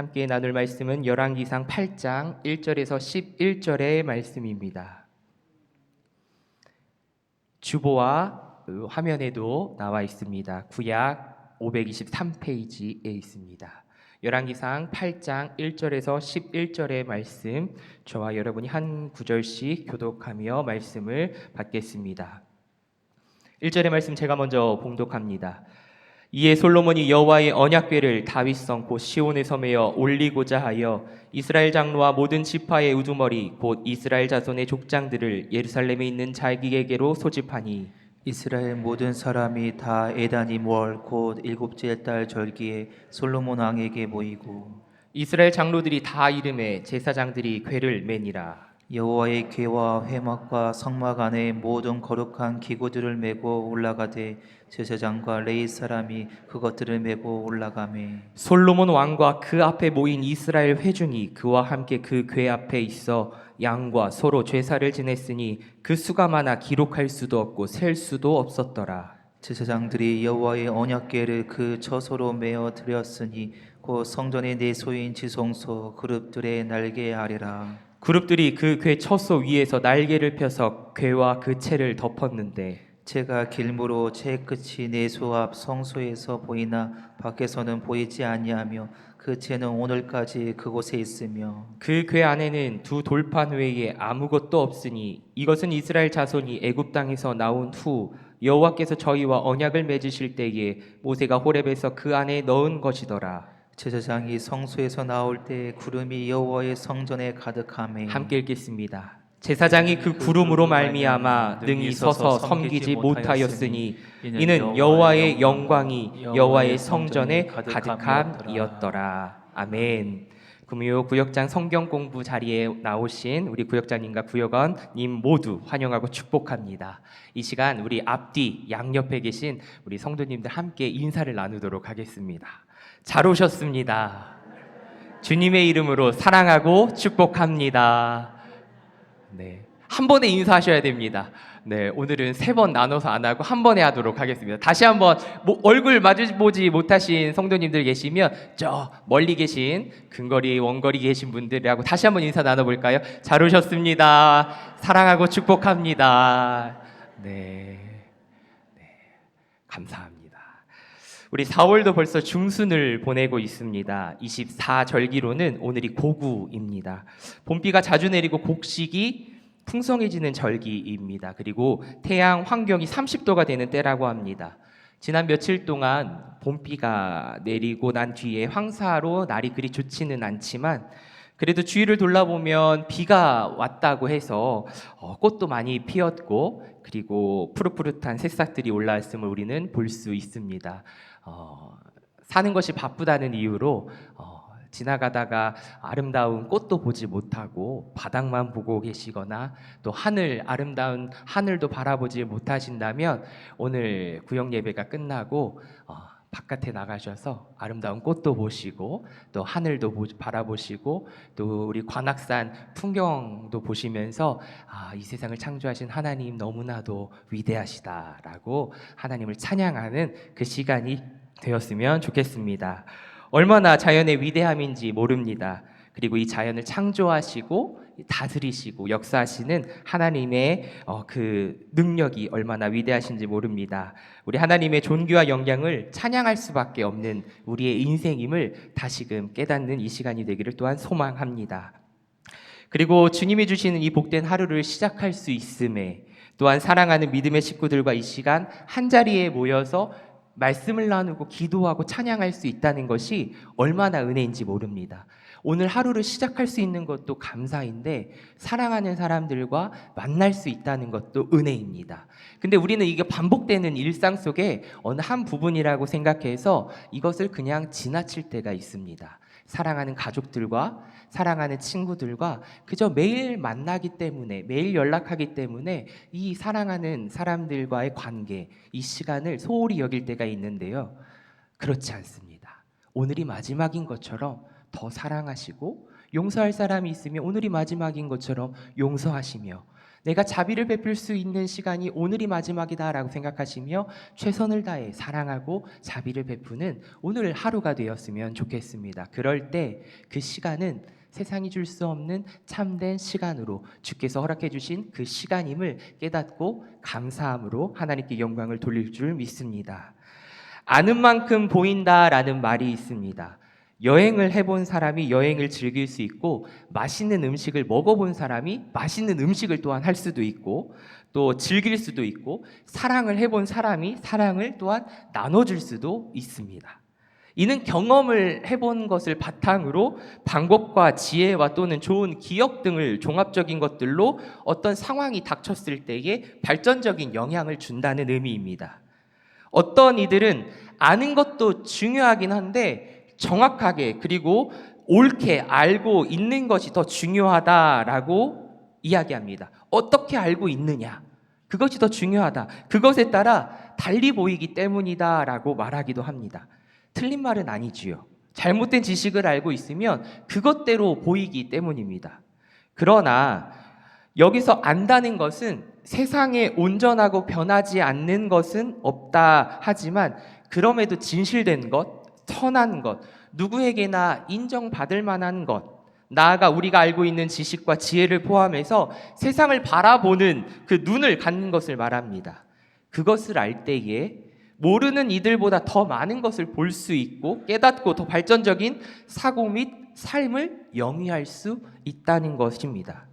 함께 나눌 말씀은 열왕기상 8장 1절에서 11절의 말씀입니다. 주보와 그 화면에도 나와 있습니다. 구약 523페이지에 있습니다. 열왕기상 8장 1절에서 11절의 말씀 저와 여러분이 한 구절씩 교독하며 말씀을 받겠습니다. 1절의 말씀 제가 먼저 봉독합니다. 이에 솔로몬이 여호와의 언약궤를 다윗 성 곧 시온에 섬에어 올리고자 하여 이스라엘 장로와 모든 지파의 우두머리 곧 이스라엘 자손의 족장들을 예루살렘에 있는 자기에게로 소집하니. 이스라엘 모든 사람이 다 에다니 월곧 일곱째 달 절기에 솔로몬 왕에게 모이고 이스라엘 장로들이 다 이름에 제사장들이 궤를 매니라 여호와의 궤와 회막과 성막 안에 모든 거룩한 기구들을 메고 올라가되 제사장과 레이 사람이 그것들을 메고 올라가매. 솔로몬 왕과 그 앞에 모인 이스라엘 회중이 그와 함께 그 궤 앞에 있어 양과 서로 제사를 지냈으니 그 수가 많아 기록할 수도 없고 셀 수도 없었더라. 제사장들이 여호와의 언약궤를 그 처소로 메어 드렸으니 곧 성전의 내소인 지성소 그룹들의 날개 아래라 그룹들이 그궤 처소 위에서 날개를 펴서 궤와 그 채를 덮었는데 채가 길무로 채 끝이 내소 앞 성소에서 보이나 밖에서는 보이지 아니하며 그 채는 오늘까지 그곳에 있으며 그궤 안에는 두 돌판 외에 아무것도 없으니 이것은 이스라엘 자손이 애굽 땅에서 나온 후 여호와께서 저희와 언약을 맺으실 때에 모세가 호렙에서 그 안에 넣은 것이더라 제사장이 성소에서 나올 때 구름이 여호와의 성전에 가득하매 함께 읽겠습니다. 제사장이 그 구름으로 말미암아 능히 서서 섬기지 못하였으니 이는 여호와의 영광이 여호와의 성전에 가득함이었더라. 아멘. 금요 구역장 성경 공부 자리에 나오신 우리 구역장님과 구역원님 모두 환영하고 축복합니다. 이 시간 우리 앞뒤 양옆에 계신 우리 성도님들 함께 인사를 나누도록 하겠습니다. 잘 오셨습니다. 주님의 이름으로 사랑하고 축복합니다. 네. 한 번에 인사하셔야 됩니다. 네, 오늘은 세 번 나눠서 안 하고 한 번에 하도록 하겠습니다. 다시 한번 뭐 얼굴 마주보지 못하신 성도님들 계시면 저 멀리 계신 근거리, 원거리 계신 분들하고 다시 한번 인사 나눠볼까요? 잘 오셨습니다. 사랑하고 축복합니다. 네, 네, 감사합니다. 우리 4월도 벌써 중순을 보내고 있습니다. 24절기로는 오늘이 고구입니다. 봄비가 자주 내리고 곡식이 풍성해지는 절기입니다. 그리고 태양 환경이 30도가 되는 때라고 합니다. 지난 며칠 동안 봄비가 내리고 난 뒤에 황사로 날이 그리 좋지는 않지만 그래도 주위를 돌아보면 비가 왔다고 해서 어, 꽃도 많이 피었고 그리고 푸릇푸릇한 새싹들이 올라왔음을 우리는 볼 수 있습니다. 어, 사는 것이 바쁘다는 이유로 어, 지나가다가 아름다운 꽃도 보지 못하고 바닥만 보고 계시거나 또 하늘 아름다운 하늘도 바라보지 못하신다면 오늘 구역 예배가 끝나고 어, 바깥에 나가셔서 아름다운 꽃도 보시고 또 하늘도 보- 바라보시고 또 우리 관악산 풍경도 보시면서 아, 이 세상을 창조하신 하나님 너무나도 위대하시다라고 하나님을 찬양하는 그 시간이 되었으면 좋겠습니다. 얼마나 자연의 위대함인지 모릅니다. 그리고 이 자연을 창조하시고 다스리시고 역사하시는 하나님의 어, 그 능력이 얼마나 위대하신지 모릅니다. 우리 하나님의 존귀와 영향을 찬양할 수밖에 없는 우리의 인생임을 다시금 깨닫는 이 시간이 되기를 또한 소망합니다. 그리고 주님이 주시는 이 복된 하루를 시작할 수 있음에 또한 사랑하는 믿음의 식구들과 이 시간 한 자리에 모여서 말씀을 나누고 기도하고 찬양할 수 있다는 것이 얼마나 은혜인지 모릅니다. 오늘 하루를 시작할 수 있는 것도 감사인데 사랑하는 사람들과 만날 수 있다는 것도 은혜입니다. 근데 우리는 이게 반복되는 일상 속에 어느 한 부분이라고 생각해서 이것을 그냥 지나칠 때가 있습니다. 사랑하는 가족들과 사랑하는 친구들과 그저 매일 만나기 때문에 매일 연락하기 때문에 이 사랑하는 사람들과의 관계 이 시간을 소홀히 여길 때가 있는데요. 그렇지 않습니다. 오늘이 마지막인 것처럼 더 사랑하시고 용서할 사람이 있으면 오늘이 마지막인 것처럼 용서하시며 내가 자비를 베풀 수 있는 시간이 오늘이 마지막이다라고 생각하시며 최선을 다해 사랑하고 자비를 베푸는 오늘 하루가 되었으면 좋겠습니다. 그럴 때 그 시간은 세상이 줄 수 없는 참된 시간으로 주께서 허락해 주신 그 시간임을 깨닫고 감사함으로 하나님께 영광을 돌릴 줄 믿습니다. 아는 만큼 보인다라는 말이 있습니다. 여행을 해본 사람이 여행을 즐길 수 있고 맛있는 음식을 먹어본 사람이 맛있는 음식을 또한 할 수도 있고 또 즐길 수도 있고 사랑을 해본 사람이 사랑을 또한 나눠줄 수도 있습니다. 이는 경험을 해본 것을 바탕으로 방법과 지혜와 또는 좋은 기억 등을 종합적인 것들로 어떤 상황이 닥쳤을 때에 발전적인 영향을 준다는 의미입니다. 어떤 이들은 아는 것도 중요하긴 한데 정확하게 그리고 옳게 알고 있는 것이 더 중요하다라고 이야기합니다. 어떻게 알고 있느냐? 그것이 더 중요하다. 그것에 따라 달리 보이기 때문이다라고 말하기도 합니다. 틀린 말은 아니지요. 잘못된 지식을 알고 있으면 그것대로 보이기 때문입니다. 그러나 여기서 안다는 것은 세상에 온전하고 변하지 않는 것은 없다 하지만 그럼에도 진실된 것, 선한 것, 누구에게나 인정받을 만한 것, 나아가 우리가 알고 있는 지식과 지혜를 포함해서 세상을 바라보는 그 눈을 갖는 것을 말합니다. 그것을 알 때에 모르는 이들보다 더 많은 것을 볼 수 있고 깨닫고 더 발전적인 사고 및 삶을 영위할 수 있다는 것입니다.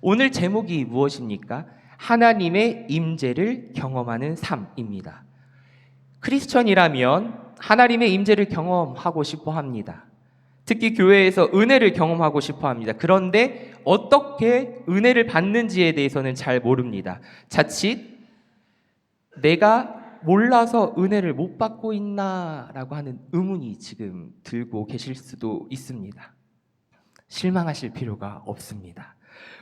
오늘 제목이 무엇입니까? 하나님의 임재를 경험하는 삶입니다. 크리스천이라면 하나님의 임재를 경험하고 싶어 합니다. 특히 교회에서 은혜를 경험하고 싶어 합니다. 그런데 어떻게 은혜를 받는지에 대해서는 잘 모릅니다. 자칫 내가 몰라서 은혜를 못 받고 있나라고 하는 의문이 지금 들고 계실 수도 있습니다. 실망하실 필요가 없습니다.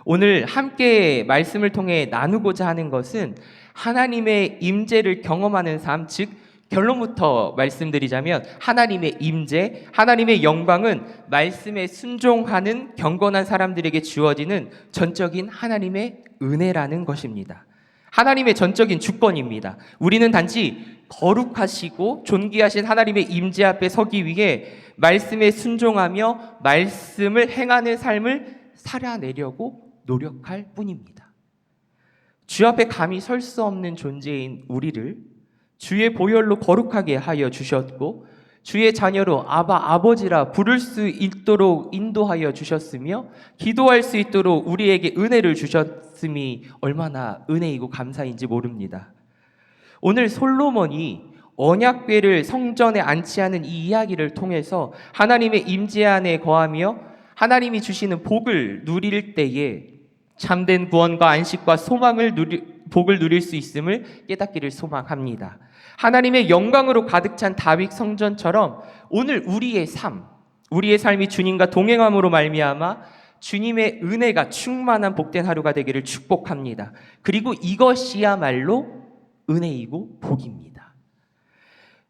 오늘 함께 말씀을 통해 나누고자 하는 것은 하나님의 임재를 경험하는 삶, 즉 결론부터 말씀드리자면 하나님의 임재, 하나님의 영광은 말씀에 순종하는 경건한 사람들에게 주어지는 전적인 하나님의 은혜라는 것입니다. 하나님의 전적인 주권입니다. 우리는 단지 거룩하시고 존귀하신 하나님의 임재 앞에 서기 위해 말씀에 순종하며 말씀을 행하는 삶을 살아내려고 노력할 뿐입니다. 주 앞에 감히 설 수 없는 존재인 우리를 주의 보혈로 거룩하게 하여 주셨고 주의 자녀로 아바 아버지라 부를 수 있도록 인도하여 주셨으며 기도할 수 있도록 우리에게 은혜를 주셨음이 얼마나 은혜이고 감사인지 모릅니다. 오늘 솔로몬이 언약궤를 성전에 안치하는 이 이야기를 통해서 하나님의 임재 안에 거하며 하나님이 주시는 복을 누릴 때에 참된 구원과 안식과 소망을 누리, 복을 누릴 수 있음을 깨닫기를 소망합니다. 하나님의 영광으로 가득 찬 다윗 성전처럼 오늘 우리의 삶, 우리의 삶이 주님과 동행함으로 말미암아 주님의 은혜가 충만한 복된 하루가 되기를 축복합니다. 그리고 이것이야말로 은혜이고 복입니다.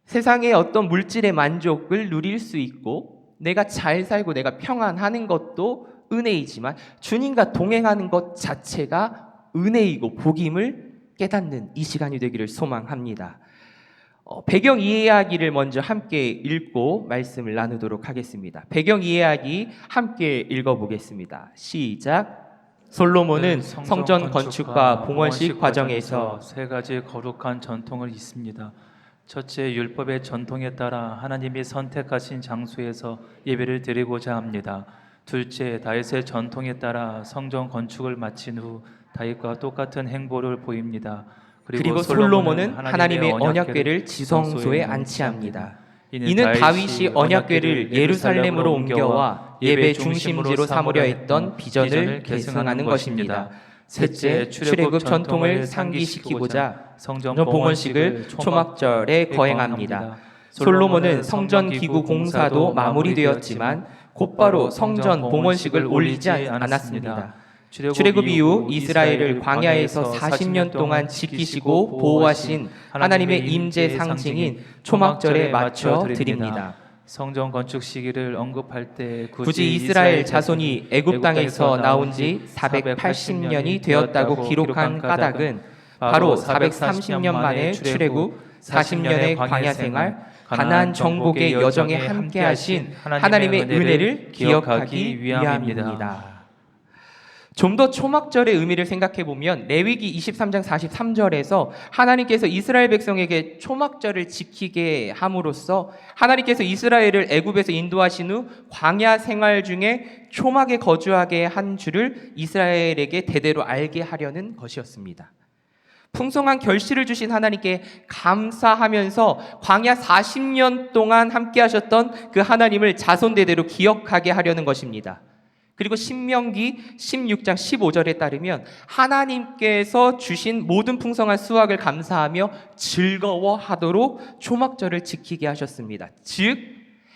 세상의 어떤 물질의 만족을 누릴 수 있고 내가 잘 살고 내가 평안하는 것도 은혜이지만 주님과 동행하는 것 자체가 은혜이고 복임을 깨닫는 이 시간이 되기를 소망합니다. 어, 배경 이야기를 먼저 함께 읽고 말씀을 나누도록 하겠습니다. 배경 이야기 함께 읽어보겠습니다. 시작. 솔로몬은 네, 성전 건축과 봉헌식 과정에서 세 가지 거룩한 전통을 있습니다. 첫째, 율법의 전통에 따라 하나님이 선택하신 장소에서 예배를 드리고자 합니다. 둘째, 다윗의 전통에 따라 성전 건축을 마친 후 다윗과 똑같은 행보를 보입니다. 그리고 솔로몬은 하나님의 언약궤를 지성소에 안치합니다. 이는 이는 다윗이 언약궤를 예루살렘으로 옮겨와 예배 중심지로 삼으려 했던 비전을 계승하는 것입니다. 셋째, 출애굽 전통을 상기시키고자 성전 봉헌식을 초막절에 거행합니다. 솔로몬은 성전 기구 공사도 마무리되었지만 곧바로 성전 봉헌식을 올리지 않았습니다. 출애굽 이후 이스라엘을 광야에서 40년 동안 지키시고 보호하신 하나님의 임재 상징인 초막절에 맞춰 드립니다. 성전 건축 시기를 언급할 때 굳이 이스라엘 자손이 애굽 땅에서 나온 지 480년이 되었다고 기록한 까닭은 바로 430년 만에 출애굽, 40년의 광야 생활, 가나안 정복의 여정에 함께하신 하나님의 은혜를 기억하기 위함입니다. 좀 더 초막절의 의미를 생각해 보면 레위기 23장 43절에서 하나님께서 이스라엘 백성에게 초막절을 지키게 함으로써 하나님께서 이스라엘을 애굽에서 인도하신 후 광야 생활 중에 초막에 거주하게 한 줄을 이스라엘에게 대대로 알게 하려는 것이었습니다. 풍성한 결실을 주신 하나님께 감사하면서 광야 40년 동안 함께 하셨던 그 하나님을 자손 대대로 기억하게 하려는 것입니다. 그리고 신명기 16장 15절에 따르면 하나님께서 주신 모든 풍성한 수확을 감사하며 즐거워하도록 초막절을 지키게 하셨습니다. 즉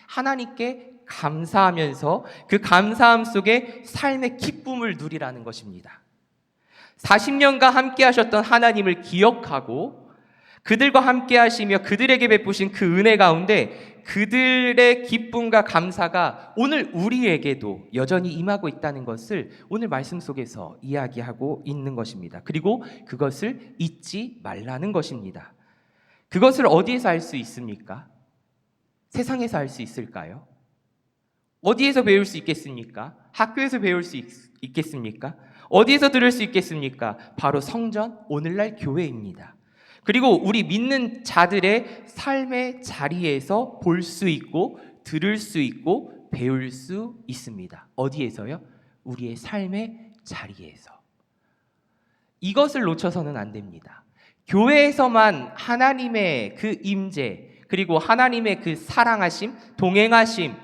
하나님께 감사하면서 그 감사함 속에 삶의 기쁨을 누리라는 것입니다. 40년간 함께 하셨던 하나님을 기억하고 그들과 함께 하시며 그들에게 베푸신 그 은혜 가운데 그들의 기쁨과 감사가 오늘 우리에게도 여전히 임하고 있다는 것을 오늘 말씀 속에서 이야기하고 있는 것입니다. 그리고 그것을 잊지 말라는 것입니다. 그것을 어디에서 알 수 있습니까? 세상에서 알 수 있을까요? 어디에서 배울 수 있겠습니까? 학교에서 배울 수 있, 있겠습니까? 어디에서 들을 수 있겠습니까? 바로 성전, 오늘날 교회입니다. 그리고 우리 믿는 자들의 삶의 자리에서 볼 수 있고 들을 수 있고 배울 수 있습니다. 어디에서요? 우리의 삶의 자리에서. 이것을 놓쳐서는 안 됩니다. 교회에서만 하나님의 그 임재 그리고 하나님의 그 사랑하심, 동행하심,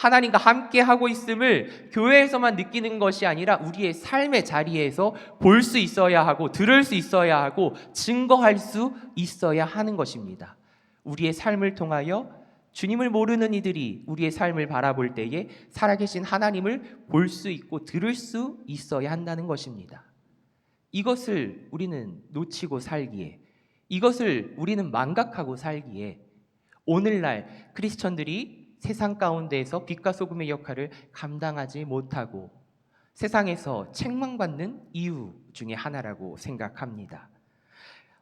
하나님과 함께 하고 있음을 교회에서만 느끼는 것이 아니라 우리의 삶의 자리에서 볼 수 있어야 하고 들을 수 있어야 하고 증거할 수 있어야 하는 것입니다. 우리의 삶을 통하여 주님을 모르는 이들이 우리의 삶을 바라볼 때에 살아계신 하나님을 볼 수 있고 들을 수 있어야 한다는 것입니다. 이것을 우리는 놓치고 살기에 이것을 우리는 망각하고 살기에 오늘날 크리스천들이 세상 가운데에서 빛과 소금의 역할을 감당하지 못하고 세상에서 책망받는 이유 중에 하나라고 생각합니다.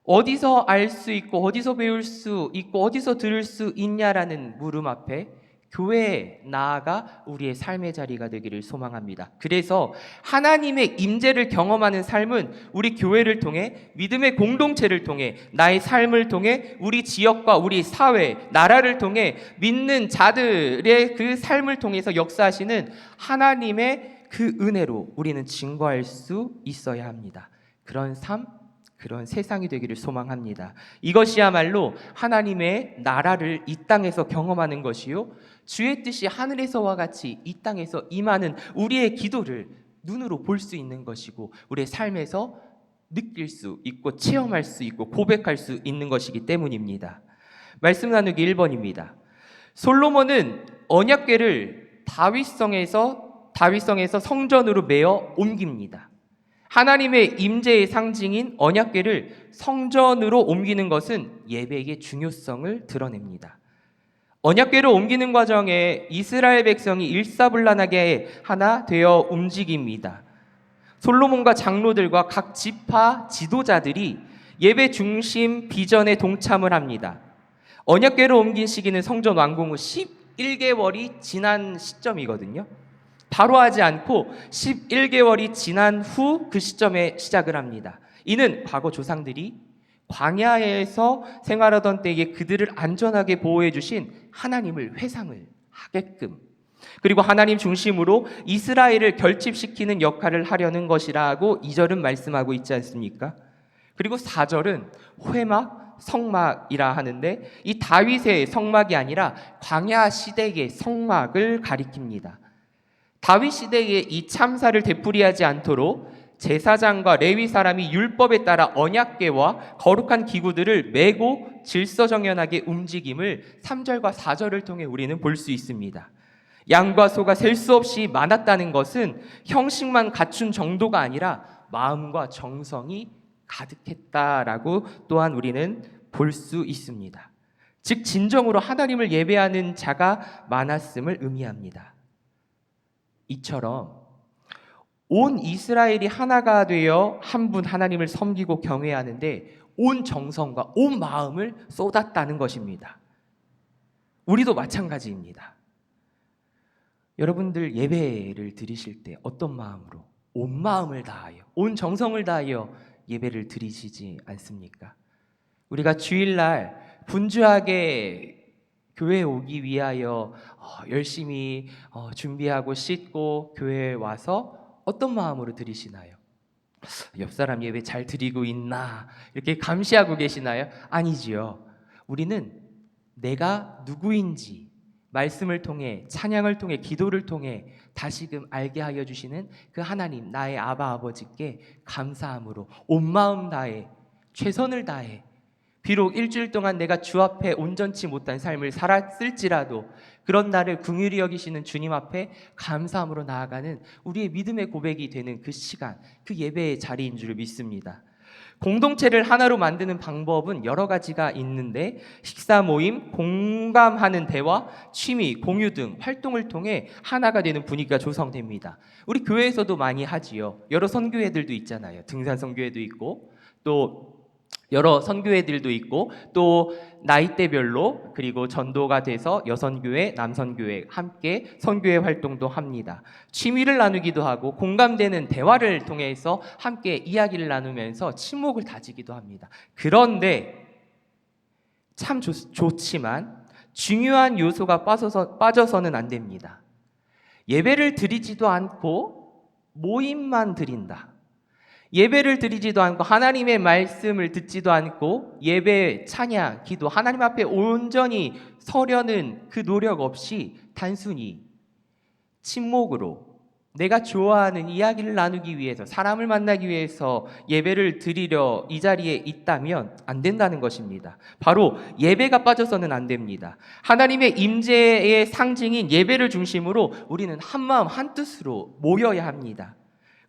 어디서 알 수 있고 어디서 배울 수 있고 어디서 들을 수 있냐라는 물음 앞에 교회에 나아가 우리의 삶의 자리가 되기를 소망합니다. 그래서 하나님의 임재를 경험하는 삶은 우리 교회를 통해 믿음의 공동체를 통해 나의 삶을 통해 우리 지역과 우리 사회, 나라를 통해 믿는 자들의 그 삶을 통해서 역사하시는 하나님의 그 은혜로 우리는 증거할 수 있어야 합니다. 그런 삶, 그런 세상이 되기를 소망합니다. 이것이야말로 하나님의 나라를 이 땅에서 경험하는 것이요. 주의 뜻이 하늘에서와 같이 이 땅에서 임하는 우리의 기도를 눈으로 볼 수 있는 것이고 우리의 삶에서 느낄 수 있고 체험할 수 있고 고백할 수 있는 것이기 때문입니다. 말씀 나누기 1번입니다. 솔로몬은 언약궤를 다윗성에서 다윗성에서 성전으로 메어 옮깁니다. 하나님의 임재의 상징인 언약궤를 성전으로 옮기는 것은 예배의 중요성을 드러냅니다. 언약궤를 옮기는 과정에 이스라엘 백성이 일사불란하게 하나 되어 움직입니다. 솔로몬과 장로들과 각 지파 지도자들이 예배 중심 비전에 동참을 합니다. 언약궤로 옮긴 시기는 성전 완공 후 11개월이 지난 시점이거든요. 바로 하지 않고 11개월이 지난 후 그 시점에 시작을 합니다. 이는 과거 조상들이 광야에서 생활하던 때에 그들을 안전하게 보호해 주신 하나님을 회상을 하게끔 그리고 하나님 중심으로 이스라엘을 결집시키는 역할을 하려는 것이라고 2절은 말씀하고 있지 않습니까? 그리고 4절은 회막, 성막이라 하는데 이 다윗의 성막이 아니라 광야 시대의 성막을 가리킵니다. 다윗 시대에 이 참사를 되풀이하지 않도록 제사장과 레위 사람이 율법에 따라 언약궤와 거룩한 기구들을 메고 질서정연하게 움직임을 3절과 4절을 통해 우리는 볼 수 있습니다. 양과 소가 셀 수 없이 많았다는 것은 형식만 갖춘 정도가 아니라 마음과 정성이 가득했다라고 또한 우리는 볼 수 있습니다. 즉 진정으로 하나님을 예배하는 자가 많았음을 의미합니다. 이처럼 온 이스라엘이 하나가 되어 한 분 하나님을 섬기고 경외하는데 온 정성과 온 마음을 쏟았다는 것입니다. 우리도 마찬가지입니다. 여러분들 예배를 드리실 때 어떤 마음으로 온 마음을 다하여 온 정성을 다하여 예배를 드리시지 않습니까? 우리가 주일날 분주하게 교회에 오기 위하여 어, 열심히 어, 준비하고 씻고 교회에 와서 어떤 마음으로 드리시나요? 옆 사람 예배 잘 드리고 있나 이렇게 감시하고 계시나요? 아니지요. 우리는 내가 누구인지 말씀을 통해 찬양을 통해 기도를 통해 다시금 알게 하여 주시는 그 하나님 나의 아바 아버지께 감사함으로 온 마음 다해 최선을 다해 비록 일주일 동안 내가 주 앞에 온전치 못한 삶을 살았을지라도 그런 나를 긍휼히 여기시는 주님 앞에 감사함으로 나아가는 우리의 믿음의 고백이 되는 그 시간, 그 예배의 자리인 줄 믿습니다. 공동체를 하나로 만드는 방법은 여러 가지가 있는데 식사 모임, 공감하는 대화, 취미, 공유 등 활동을 통해 하나가 되는 분위기가 조성됩니다. 우리 교회에서도 많이 하지요. 여러 선교회들도 있잖아요. 등산 선교회도 있고 또 여러 선교회들도 있고 또 나이대별로 그리고 전도가 돼서 여선교회, 남선교회 함께 선교회 활동도 합니다. 취미를 나누기도 하고 공감되는 대화를 통해서 함께 이야기를 나누면서 친목을 다지기도 합니다. 그런데 참 좋, 좋지만 중요한 요소가 빠져서, 빠져서는 안 됩니다. 예배를 드리지도 않고 모임만 드린다. 예배를 드리지도 않고 하나님의 말씀을 듣지도 않고 예배, 찬양, 기도 하나님 앞에 온전히 서려는 그 노력 없이 단순히 침묵으로 내가 좋아하는 이야기를 나누기 위해서 사람을 만나기 위해서 예배를 드리려 이 자리에 있다면 안 된다는 것입니다. 바로 예배가 빠져서는 안 됩니다. 하나님의 임재의 상징인 예배를 중심으로 우리는 한 마음 한 뜻으로 모여야 합니다.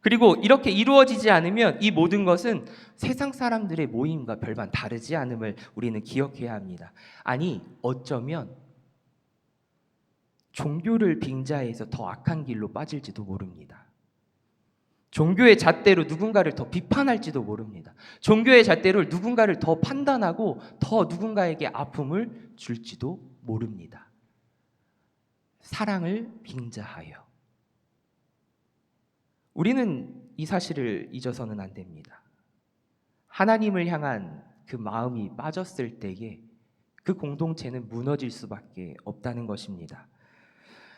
그리고 이렇게 이루어지지 않으면 이 모든 것은 세상 사람들의 모임과 별반 다르지 않음을 우리는 기억해야 합니다. 아니, 어쩌면 종교를 빙자해서 더 악한 길로 빠질지도 모릅니다. 종교의 잣대로 누군가를 더 비판할지도 모릅니다. 종교의 잣대로 누군가를 더 판단하고 더 누군가에게 아픔을 줄지도 모릅니다. 사랑을 빙자하여. 우리는 이 사실을 잊어서는 안 됩니다. 하나님을 향한 그 마음이 빠졌을 때에 그 공동체는 무너질 수밖에 없다는 것입니다.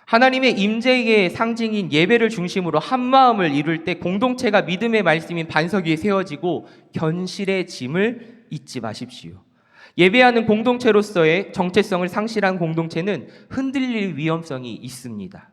하나님의 임재의 상징인 예배를 중심으로 한 마음을 이룰 때 공동체가 믿음의 말씀인 반석 위에 세워지고 견실의 짐을 잊지 마십시오. 예배하는 공동체로서의 정체성을 상실한 공동체는 흔들릴 위험성이 있습니다.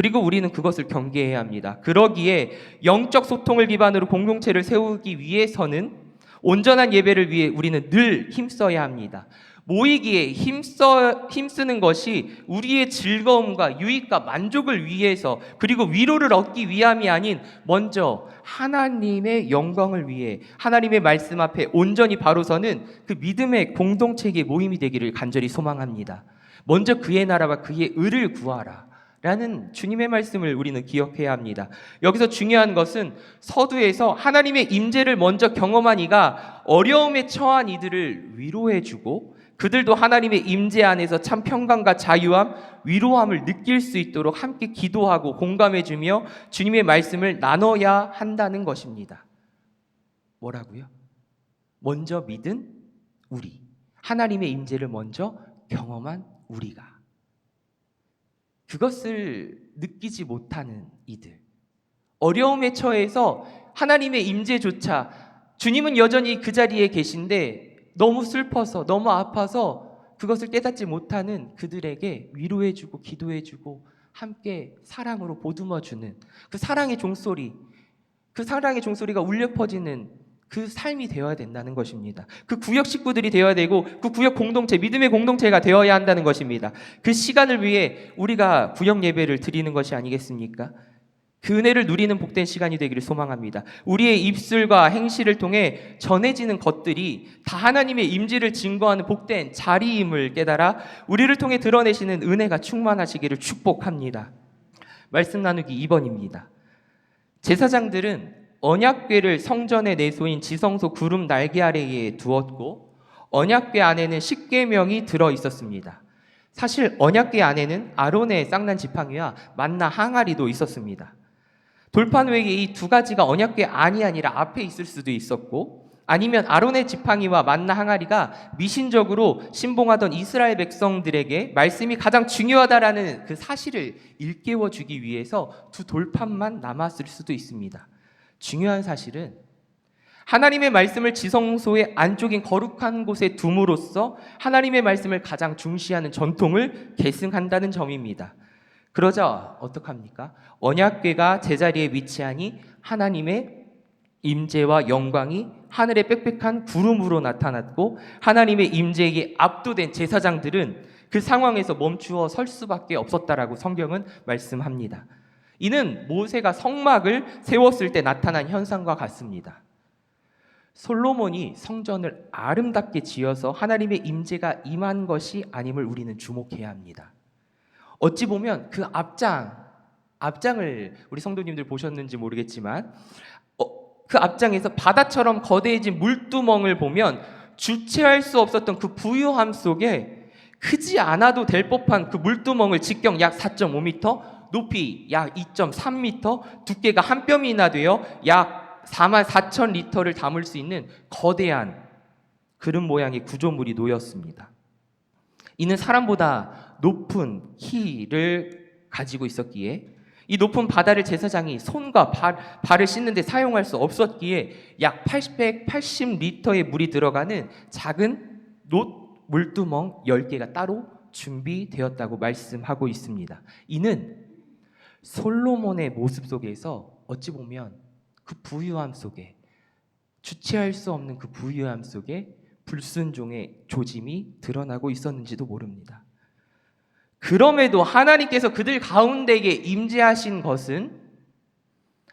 그리고 우리는 그것을 경계해야 합니다. 그러기에 영적 소통을 기반으로 공동체를 세우기 위해서는 온전한 예배를 위해 우리는 늘 힘써야 합니다. 모이기에 힘써 힘쓰는 것이 우리의 즐거움과 유익과 만족을 위해서 그리고 위로를 얻기 위함이 아닌 먼저 하나님의 영광을 위해 하나님의 말씀 앞에 온전히 바로 서는 그 믿음의 공동체의 모임이 되기를 간절히 소망합니다. 먼저 그의 나라와 그의 의를 구하라. 라는 주님의 말씀을 우리는 기억해야 합니다. 여기서 중요한 것은 서두에서 하나님의 임재를 먼저 경험한 이가 어려움에 처한 이들을 위로해 주고 그들도 하나님의 임재 안에서 참 평강과 자유함, 위로함을 느낄 수 있도록 함께 기도하고 공감해 주며 주님의 말씀을 나눠야 한다는 것입니다. 뭐라고요? 먼저 믿은 우리. 하나님의 임재를 먼저 경험한 우리가. 그것을 느끼지 못하는 이들. 어려움에 처해서 하나님의 임재조차 주님은 여전히 그 자리에 계신데 너무 슬퍼서 너무 아파서 그것을 깨닫지 못하는 그들에게 위로해주고 기도해주고 함께 사랑으로 보듬어주는 그 사랑의 종소리, 그 사랑의 종소리가 울려 퍼지는 그 삶이 되어야 된다는 것입니다. 그 구역 식구들이 되어야 되고 그 구역 공동체, 믿음의 공동체가 되어야 한다는 것입니다. 그 시간을 위해 우리가 구역 예배를 드리는 것이 아니겠습니까? 그 은혜를 누리는 복된 시간이 되기를 소망합니다. 우리의 입술과 행실을 통해 전해지는 것들이 다 하나님의 임재를 증거하는 복된 자리임을 깨달아 우리를 통해 드러내시는 은혜가 충만하시기를 축복합니다. 말씀 나누기 2번입니다. 제사장들은 언약궤를 성전의 내소인 지성소 구름 날개 아래에 두었고 언약궤 안에는 십계명이 들어 있었습니다. 사실 언약궤 안에는 아론의 쌍난 지팡이와 만나 항아리도 있었습니다. 돌판 외에 이 두 가지가 언약궤 안이 아니라 앞에 있을 수도 있었고 아니면 아론의 지팡이와 만나 항아리가 미신적으로 신봉하던 이스라엘 백성들에게 말씀이 가장 중요하다라는 그 사실을 일깨워 주기 위해서 두 돌판만 남았을 수도 있습니다. 중요한 사실은 하나님의 말씀을 지성소의 안쪽인 거룩한 곳에 둠으로써 하나님의 말씀을 가장 중시하는 전통을 계승한다는 점입니다. 그러자 어떡합니까? 언약궤가 제자리에 위치하니 하나님의 임재와 영광이 하늘의 빽빽한 구름으로 나타났고 하나님의 임재에 압도된 제사장들은 그 상황에서 멈추어 설 수밖에 없었다라고 성경은 말씀합니다. 이는 모세가 성막을 세웠을 때 나타난 현상과 같습니다. 솔로몬이 성전을 아름답게 지어서 하나님의 임재가 임한 것이 아님을 우리는 주목해야 합니다. 어찌 보면 그 앞장 앞장을 우리 성도님들 보셨는지 모르겠지만 어, 그 앞장에서 바다처럼 거대해진 물두멍을 보면 주체할 수 없었던 그 부유함 속에 크지 않아도 될 법한 그 물두멍을 직경 약 4.5m, 높이 약 2.3m, 두께가 한 뼘이나 되어 약 4만 4천 리터를 담을 수 있는 거대한 그런 모양의 구조물이 놓였습니다. 이는 사람보다 높은 키를 가지고 있었기에 이 높은 바다를 제사장이 손과 발, 발을 씻는데 사용할 수 없었기에 약 880리터의 물이 들어가는 작은 놋 물두멍 10개가 따로 준비되었다고 말씀하고 있습니다. 이는 솔로몬의 모습 속에서 어찌 보면 그 부유함 속에 주체할 수 없는 그 부유함 속에 불순종의 조짐이 드러나고 있었는지도 모릅니다. 그럼에도 하나님께서 그들 가운데에 임재하신 것은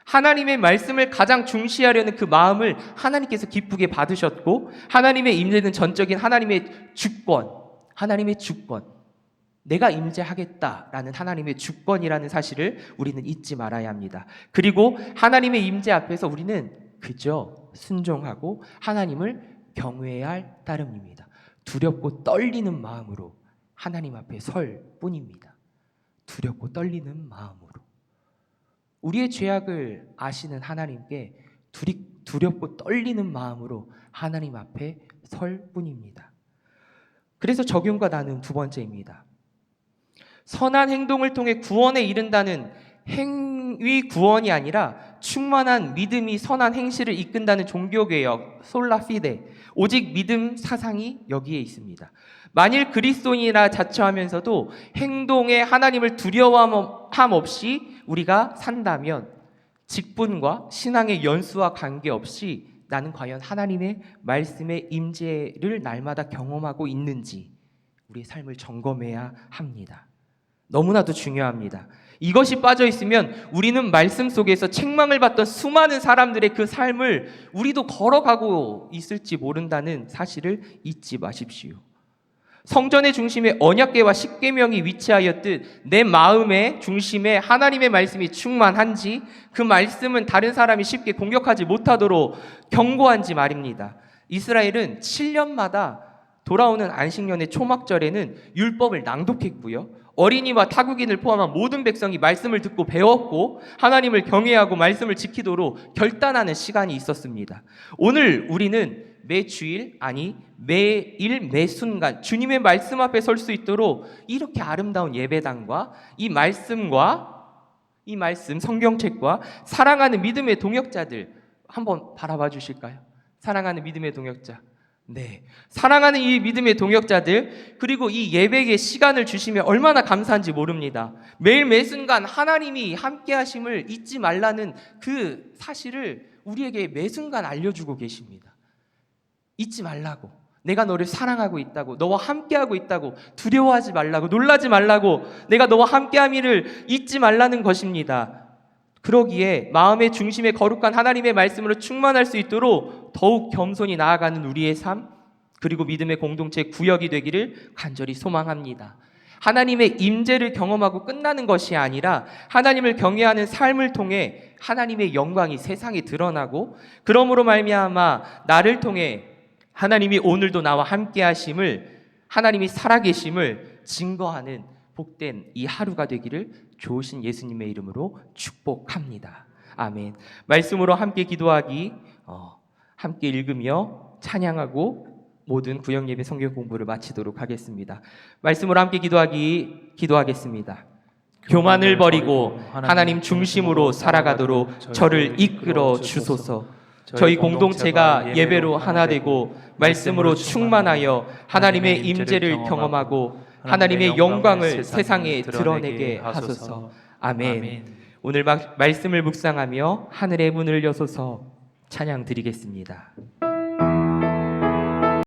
하나님의 말씀을 가장 중시하려는 그 마음을 하나님께서 기쁘게 받으셨고 하나님의 임재는 전적인 하나님의 주권, 하나님의 주권. 내가 임재하겠다라는 하나님의 주권이라는 사실을 우리는 잊지 말아야 합니다. 그리고 하나님의 임재 앞에서 우리는 그저 순종하고 하나님을 경외해야 할 따름입니다. 두렵고 떨리는 마음으로 하나님 앞에 설 뿐입니다. 두렵고 떨리는 마음으로. 우리의 죄악을 아시는 하나님께 두리, 두렵고 떨리는 마음으로 하나님 앞에 설 뿐입니다. 그래서 적용과 나는 두 번째입니다. 선한 행동을 통해 구원에 이른다는 행위 구원이 아니라 충만한 믿음이 선한 행실을 이끈다는 종교개혁 솔라피데 오직 믿음 사상이 여기에 있습니다. 만일 그리스도인이라 자처하면서도 행동에 하나님을 두려워함 없이 우리가 산다면 직분과 신앙의 연수와 관계없이 나는 과연 하나님의 말씀의 임재를 날마다 경험하고 있는지 우리의 삶을 점검해야 합니다. 너무나도 중요합니다. 이것이 빠져 있으면 우리는 말씀 속에서 책망을 받던 수많은 사람들의 그 삶을 우리도 걸어가고 있을지 모른다는 사실을 잊지 마십시오. 성전의 중심에 언약궤와 십계명이 위치하였듯 내 마음의 중심에 하나님의 말씀이 충만한지 그 말씀은 다른 사람이 쉽게 공격하지 못하도록 경고한지 말입니다. 이스라엘은 7년마다 돌아오는 안식년의 초막절에는 율법을 낭독했고요. 어린이와 타국인을 포함한 모든 백성이 말씀을 듣고 배웠고 하나님을 경외하고 말씀을 지키도록 결단하는 시간이 있었습니다. 오늘 우리는 매 주일 아니 매일 매 순간 주님의 말씀 앞에 설 수 있도록 이렇게 아름다운 예배당과 이 말씀과 이 말씀 성경책과 사랑하는 믿음의 동역자들 한번 바라봐 주실까요? 사랑하는 믿음의 동역자. 네. 사랑하는 이 믿음의 동역자들, 그리고 이 예배의 시간을 주시면 얼마나 감사한지 모릅니다. 매일 매 순간 하나님이 함께 하심을 잊지 말라는 그 사실을 우리에게 매 순간 알려주고 계십니다. 잊지 말라고. 내가 너를 사랑하고 있다고. 너와 함께하고 있다고. 두려워하지 말라고. 놀라지 말라고. 내가 너와 함께함이를 잊지 말라는 것입니다. 그러기에 마음의 중심에 거룩한 하나님의 말씀으로 충만할 수 있도록 더욱 겸손히 나아가는 우리의 삶 그리고 믿음의 공동체 구역이 되기를 간절히 소망합니다. 하나님의 임재를 경험하고 끝나는 것이 아니라 하나님을 경외하는 삶을 통해 하나님의 영광이 세상에 드러나고 그러므로 말미암아 나를 통해 하나님이 오늘도 나와 함께 하심을 하나님이 살아계심을 증거하는 복된 이 하루가 되기를 좋으신 예수님의 이름으로 축복합니다. 아멘. 말씀으로 함께 기도하기 어, 함께 읽으며 찬양하고 모든 구역 예배 성경 공부를 마치도록 하겠습니다. 말씀으로 함께 기도하기 기도하겠습니다. 교만을 버리고 하나님 중심으로 살아가도록 저를 이끌어 주소서. 저희 공동체가 예배로 하나 되고 말씀으로 충만하여 하나님의 임재를 경험하고 하나님의 영광을 세상에 드러내게 하소서. 아멘. 오늘 막- 말씀을 묵상하며 하늘의 문을 여소서 찬양 드리겠습니다.